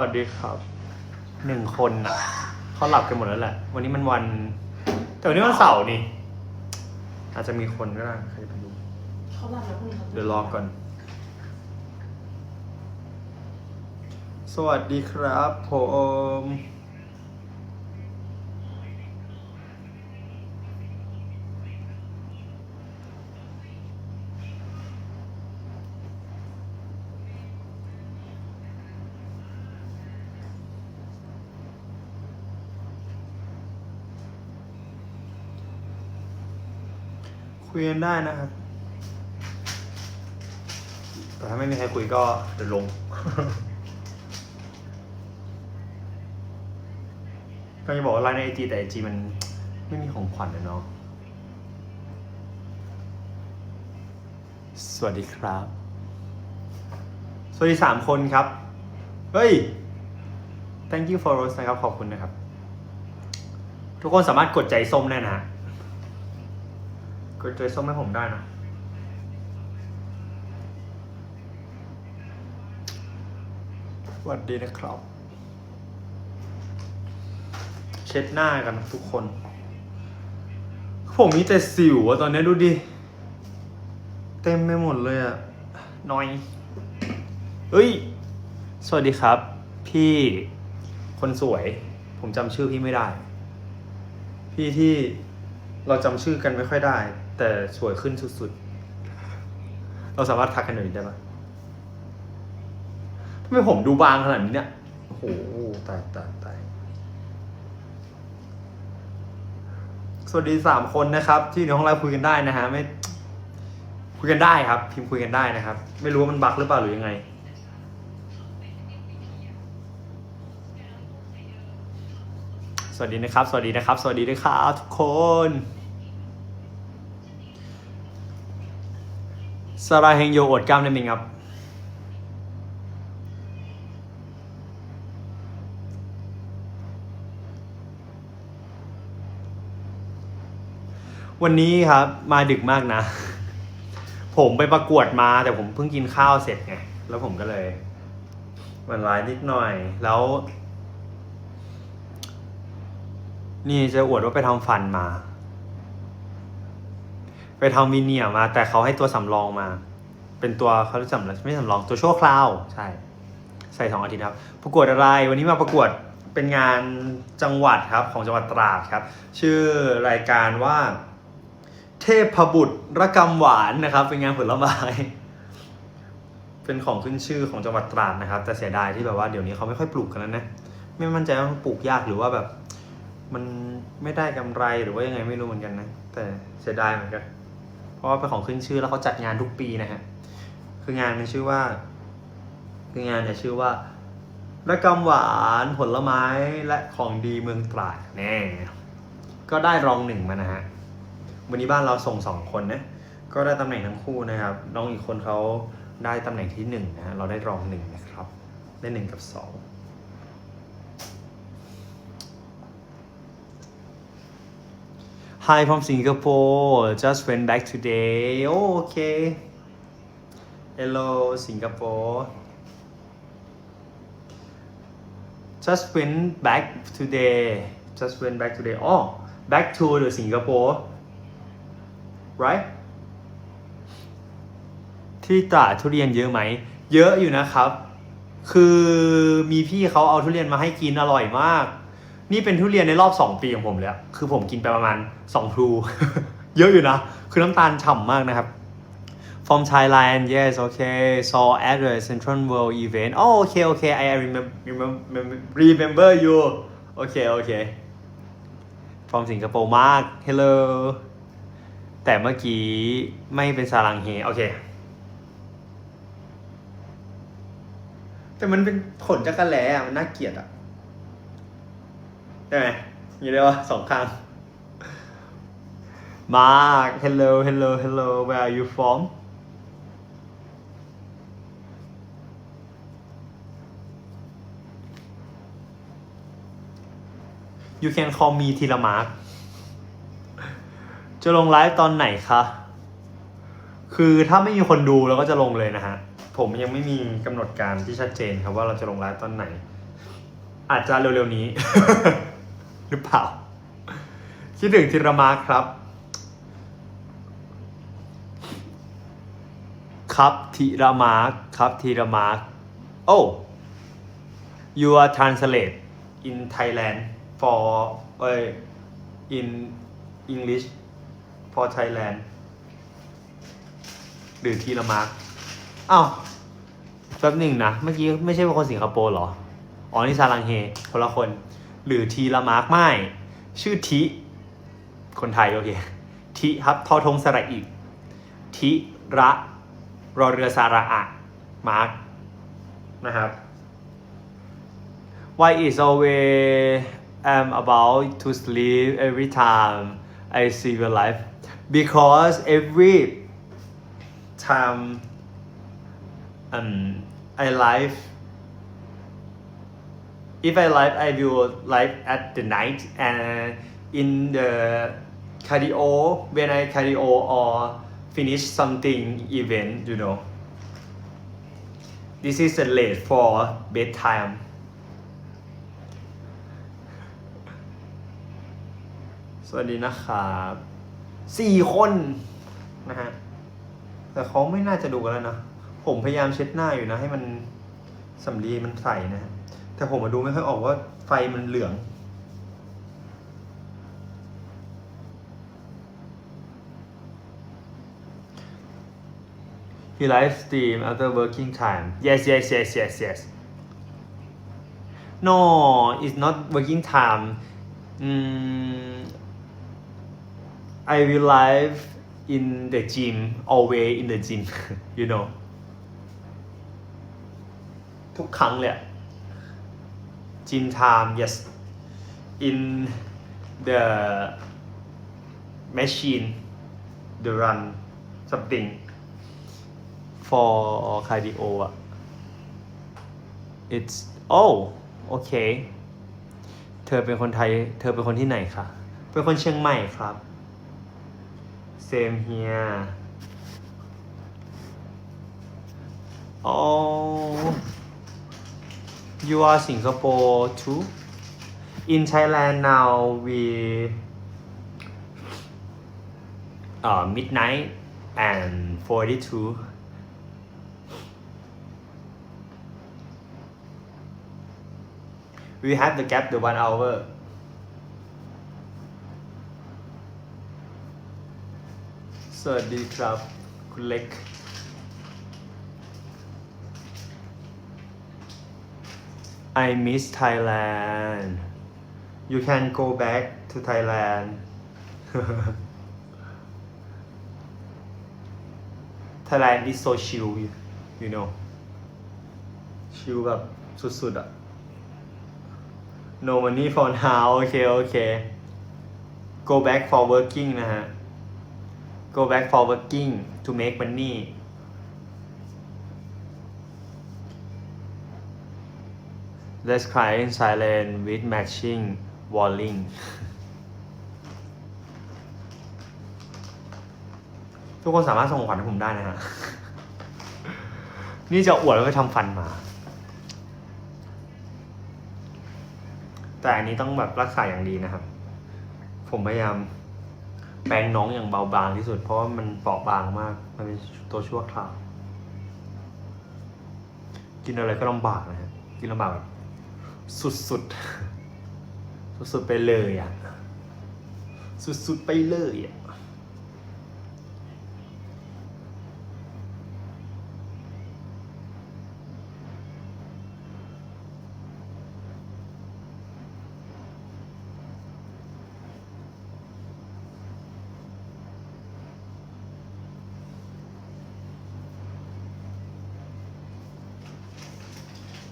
สวัสดีครับหนึ่งคนอะเขาหลับกันหมดแล้วแหละ วันนี้มันวัน แต่วันนี้วันเสาร์นี่ อาจจะมีคนก็ได้ใครจะไปรู้เขาหลับแล้วพรุ่งนี้เขาเดี๋ยวรอก่อน สวัสดีครับผม คุยกันได้นะครับ แต่ถ้าไม่มีใครคุยก็เดี๋ยวลง ก็จะบอกว่าไลน์ในไอจีแต่ไอจีมันไม่มีของขวัญเลยเนาะสวัสดีครับ สวัสดีสามคนครับ เฮ้ย thank you for rose นะครับ ขอบคุณนะครับ ทุกคนสามารถกดใจส้มได้นะฮะ กดใจส้มให้ผมได้นะ สวัสดีนะครับ เช็ดหน้ากันทุกคน ผมมีแต่สิวอะตอนนี้ดูดิ เต็มไปหมดเลยอะน้อย เฮ้ย สวัสดีครับ พี่คนสวย ผมจำชื่อพี่ไม่ได้ พี่ที่ เราจำชื่อกันไม่ค่อยได้ แต่สวยขึ้นสุดๆ เราสามารถทักกันหน่อยได้ปะทำไมผมดูบางขนาดนี้เนี่ย โอ้โห ตายตายตายสวัสดีสามคนนะครับ ที่อยู่ในห้องไลฟ์คุยกันได้นะฮะไม่ คุยกันได้ครับ พิมพ์คุยกันได้นะครับ ไม่รู้ว่ามันบักหรือเปล่าหรือยังไง สวัสดีนะครับ สวัสดีนะครับ สวัสดีด้วยครับทุกคนสราเฮงโยอดกล้ามได้ไหมครับ วันนี้ครับมาดึกมากนะ ผมไปประกวดมาแต่ผมเพิ่งกินข้าวเสร็จไง แล้วผมก็เลย มันร้ายนิดหน่อยแล้ว นี่จะอวดว่าไปทำฟันมา ไปทำวิเนียร์มา แต่เขาให้ตัวสำรองมา เป็นตัวเขาเรียกสำรองไม่สำรองตัวชั่วคราว ใช่ ใส่สองอาทิตย์ครับ ประกวดอะไร วันนี้มาประกวดเป็นงานจังหวัดครับของจังหวัดตราดครับ ชื่อรายการว่า เทพบุตรระกำหวานนะครับ เป็นงานผลไม้เป็นของขึ้นชื่อของจังหวัดตราดนะครับ แต่เสียดายที่แบบว่าเดี๋ยวนี้เขาไม่ค่อยปลูกกันแล้วนะ ไม่มั่นใจว่าปลูกยากหรือว่าแบบ มันไม่ได้กำไรหรือว่ายังไงไม่รู้เหมือนกันนะ แต่เสียดายเหมือนกัน เพราะว่าเป็นของขึ้นชื่อแล้วเขาจัดงานทุกปีนะฮะ คืองานมันชื่อว่า คืองานเนี่ยชื่อว่าระกำหวานผลไม้และของดีเมืองตราดแน่ก็ได้รองหนึ่งมานะฮะ วันนี้บ้านเราส่งสองคนนะ ก็ได้ตำแหน่งทั้งคู่นะครับ น้องอีกคนเขาได้ตำแหน่งที่หนึ่งนะฮะ เราได้รองหนึ่งนะครับ ได้หนึ่งกับสอง Hi from Singapore just went back today oh, okay Hello Singapore just went back today just went back today oh back to the Singapore right ที่ตราดทุเรียนเยอะไหม เยอะอยู่นะครับ คือมีพี่เขาเอาทุเรียนมาให้กินอร่อยมาก นี่เป็นทุเรียนในรอบ 2 ปีของผมเลยอะคือผมกินไปประมาณ 2 พลู เยอะอยู่นะ คือน้ำตาลฉ่ำมากนะครับ from Thailand yes okay saw at the Central World event oh okay okay I remember remember remember you okay okay from สิงคโปร์มาก hello แต่เมื่อกี้ไม่เป็นซาลังเฮโอเคแต่มันเป็นขนจักรแหล่ะมันน่าเกลียดอะ ได้ไหมมีได้ว่าสองข้าง Mark hello hello hello where are you from you can call me ทีละมาร์คจะลงไลฟ์ตอนไหนคะ คือถ้าไม่มีคนดูเราก็จะลงเลยนะฮะ ผมยังไม่มีกำหนดการที่ชัดเจนครับว่าเราจะลงไลฟ์ตอนไหน อาจจะเร็วๆนี้ หรือเปล่า คิดถึงธีรมาครับ ครับธีรมาครับธีรมาโอ้ you are translate in Thailand for เอ in English for Thailand หรือทีละมาร์กอ้าวแป๊บหนึ่งนะ เมื่อกี้ไม่ใช่เป็นคนสิงคโปร์เหรอ อ๋อ นี่ซาลังเฮคนละคน หรือทีละมาร์กไม่ ชื่อทิคนไทยโอเคทิครับทอทงสระอีกทิระรอเรือสาระอะมาร์กนะครับ Why is always am about to sleep every time I see your life because every time um I live if I live I will live at the night and in the cardio when I cardio or finish something event you know this is the late for bedtime สวัสดีนะครับสี่คนนะฮะแต่เขาไม่น่าจะดูกันแล้วนะ ผมพยายามเช็ดหน้าอยู่นะให้มัน สำลีมันใสนะแต่ผมมาดูไม่ค่อยออกว่าไฟมันเหลือง He live stream after working time. Yes, yes, yes, yes, yes. No, it's not working time. Mm, I will live in the gym, always in the gym, you know. ทุกครั้งเลยอะ gym time yes in the machine the run something for cardio อะ it's oh okay เธอเป็นคนไทย เธอเป็นคนที่ไหนคะ เป็นคนเชียงใหม่ครับ same here oh you are Singapore too? In Thailand now we uh, midnight and 42 we have the gap the one hour. So D club click I miss Thailand you can go back to Thailand Thailand is so chill you, know chill แบบสุดๆอะ no money for now โอเค โอเค go back for working นะฮะ go back for working to make money let's cry in silence with matching walling ทุกคนสามารถส่งขวัญให้ผมได้นะฮะ นี่จะอวดว่าไปทำฟันมา แต่อันนี้ต้องแบบรักษาอย่างดีนะครับ ผมพยายามแปรงน้องอย่างเบาบางที่สุด เพราะว่ามันเปราะบางมาก มันเป็นตัวชั่วคราว กินอะไรก็ลำบากนะฮะ กินลำบากแบบ สุดๆสุดๆไปเลยอะ สุดๆไปเลยอะ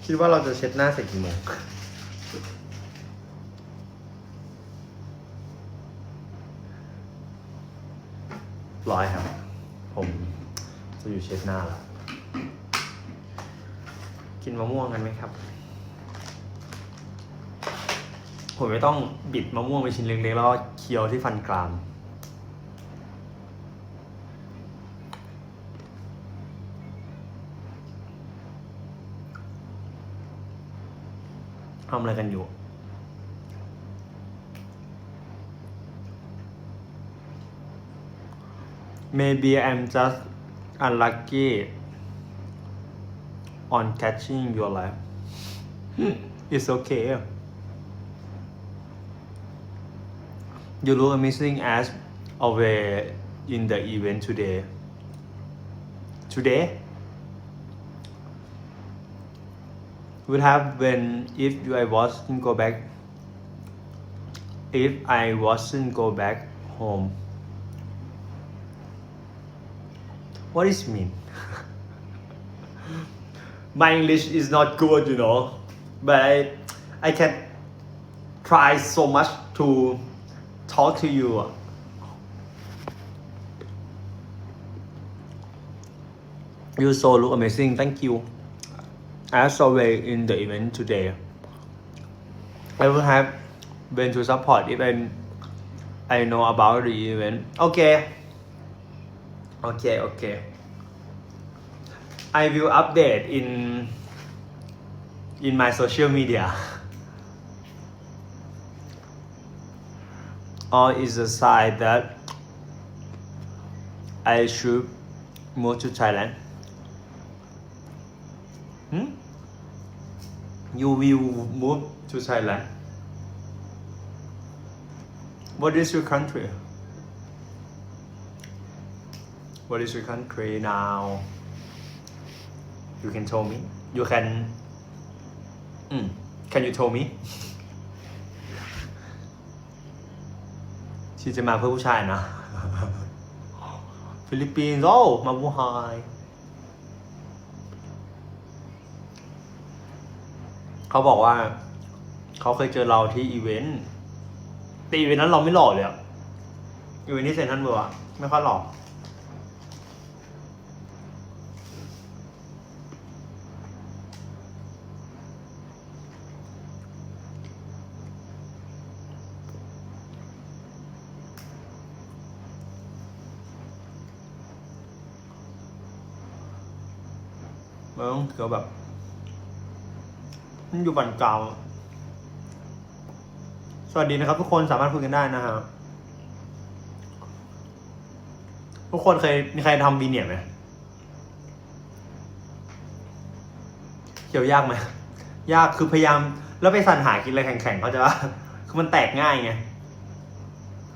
คิดว่าเราจะเช็ดหน้าเสร็จกี่โมงร้อยครับ ผมจะอยู่เช็ดหน้าแล้ว กินมะม่วงกันไหมครับ ผมไม่ต้องบิดมะม่วงเป็นชิ้นเล็กๆแล้วเคี้ยวที่ฟันกราม ทำอะไรกันอยู่ Maybe I'm just unlucky on catching your life. It's okay. You look amazing as always in the event today. Today? Would have been if I wasn't go back. If I wasn't go back home. What does mean? My English is not good, you know, but I, I can try so much to talk to you. You so look amazing. Thank you. As always in the event today, I will have been to support if I, I know about the event. Okay. Okay, okay. I will update in in my social media. Or is a sign that I should move to Thailand. You will move to Thailand. What is your country? What is your country now? You can tell me. You can. Mm. Can you tell me? ที่จะมาเพื่อผู้ชายนะฟิลิปปินส์โอ้มาบูไฮ เขาบอกว่า เขาเคยเจอเราที่อีเวนต์แต่อีเวนต์นั้นเราไม่หล่อเลยอะอีเวนต์ที่เซนทรัลเวิลด์อะไม่ค่อยหล่อมันต้องเกี่ยวแบบ มันอยู่บันกลางสวัสดีนะครับทุกคนสามารถคุยกันได้นะฮะทุกคนเคยมีใครทำวีเนียร์ไหมเกี่ยวยากไหมยากคือพยายาม แล้วไปสั่นหากินอะไรแข็งๆเขาจะว่าคือมันแตกง่ายไง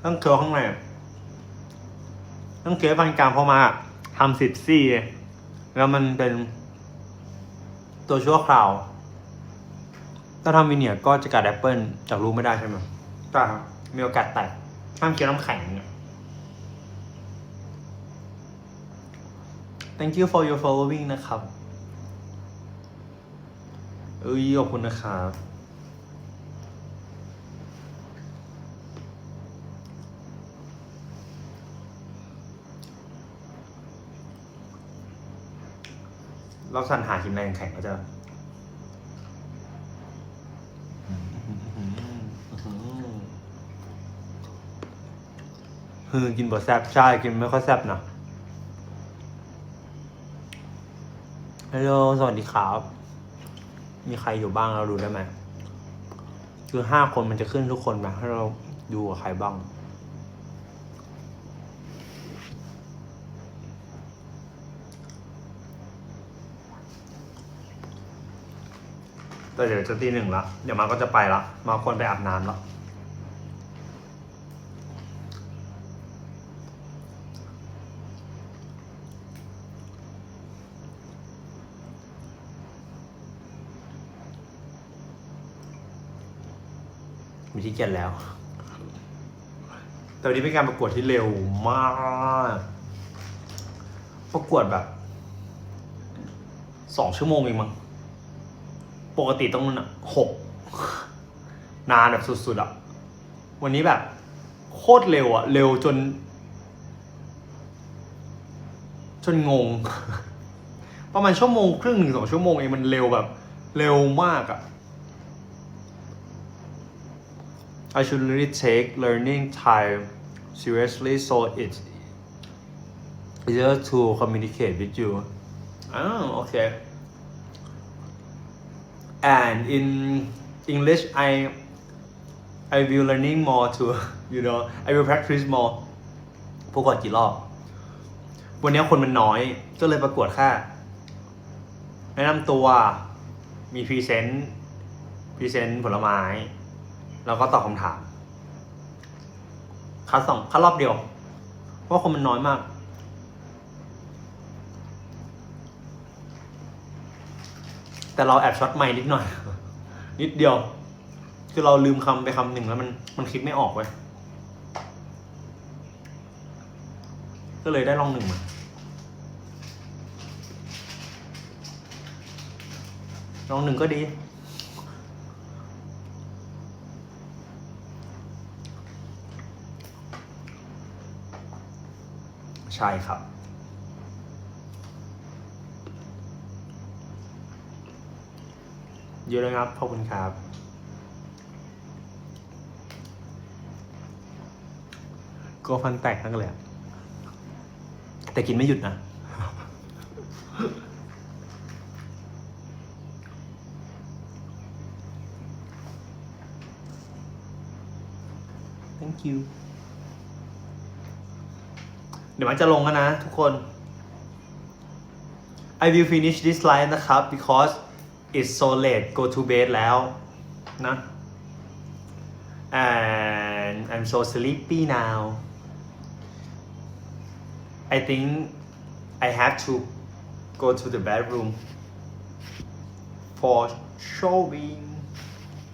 ต้องเคี้ยวข้างในต้องเคี้ยวฟันกลางพอมาทำสิบซี่แล้วมันเป็นตัวชั่วคราว ถ้าทำวินเนียร์ก็จะกัดแอปเปิลจากรูไม่ได้ใช่ไหมใช่ครับ มีโอกาสแตกห้ามเคี้ยวน้ำแข็งเนี่ย thank you for your following นะครับ เอ้ยขอบคุณนะครับเราสั่นหาหินแรงแข็งก็จะ ฮือกินบ่แซบใช่กินไม่ค่อยแซบนะฮัลโหลสวัสดีครับ มีใครอยู่บ้างเราดูได้ไหม คือห้าคนมันจะขึ้นทุกคนไหมให้เราดูกับใครบ้าง เดี๋ยวจะตีหนึ่งละเดี๋ยวมาก็จะไปละมาคนไปอาบน้ำละมีที่เกียนแล้ว แต่วันนี้เป็นการประกวดที่เร็วมาก ประกวดแบบสองชั่วโมงเองมั้ง ปกติต้องหกนานแบบสุด ๆอะวันนี้แบบ โคตรเร็วอะเร็วจน จนงง ประมาณชั่วโมงครึ่งถึงสองชั่วโมงเองมันเร็วแบบ เร็วมากอะ I should really take learning Thai seriously so it's easier to communicate with you. Oh, okay. And in English I I will learning more to you know I will practice more ประกวดกี่รอบ วันนี้คนมันน้อย ก็เลยประกวดแค่แนะนำตัวมีพรีเซนต์พรีเซนต์ผลไม้ แล้วก็ตอบคำถามคัดสองคัดรอบเดียว เพราะคนมันน้อยมาก แต่เราแอบช็อตไม่นิดหน่อย นิดเดียว คือเราลืมคำไปคำหนึ่งแล้วมันมันคิดไม่ออกเว้ยก็เลยได้ลองหนึ่งมาลองหนึ่งก็ดี ใช่ครับ เยอะเลยครับ ขอบคุณครับ ก็ฟันแตกทั้งเลยอะแต่กินไม่หยุดนะ thank you เดี๋ยวมันจะลงแล้วนะทุกคน I will finish this live นะครับ because it's so late go to bed แล้วนะ and I'm so sleepy now I think I have to go to the bedroom for showing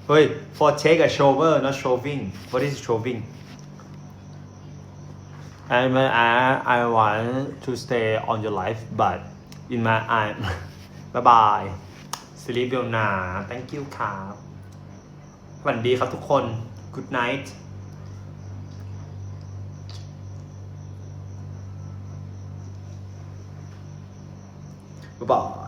เฮ้ย for take a shower not showing what is showing I I I want to stay on your life but in my eye bye bye ซีริส์เบลนา thank you ครับสวัสดีครับทุกคน good night บ๊ายบาย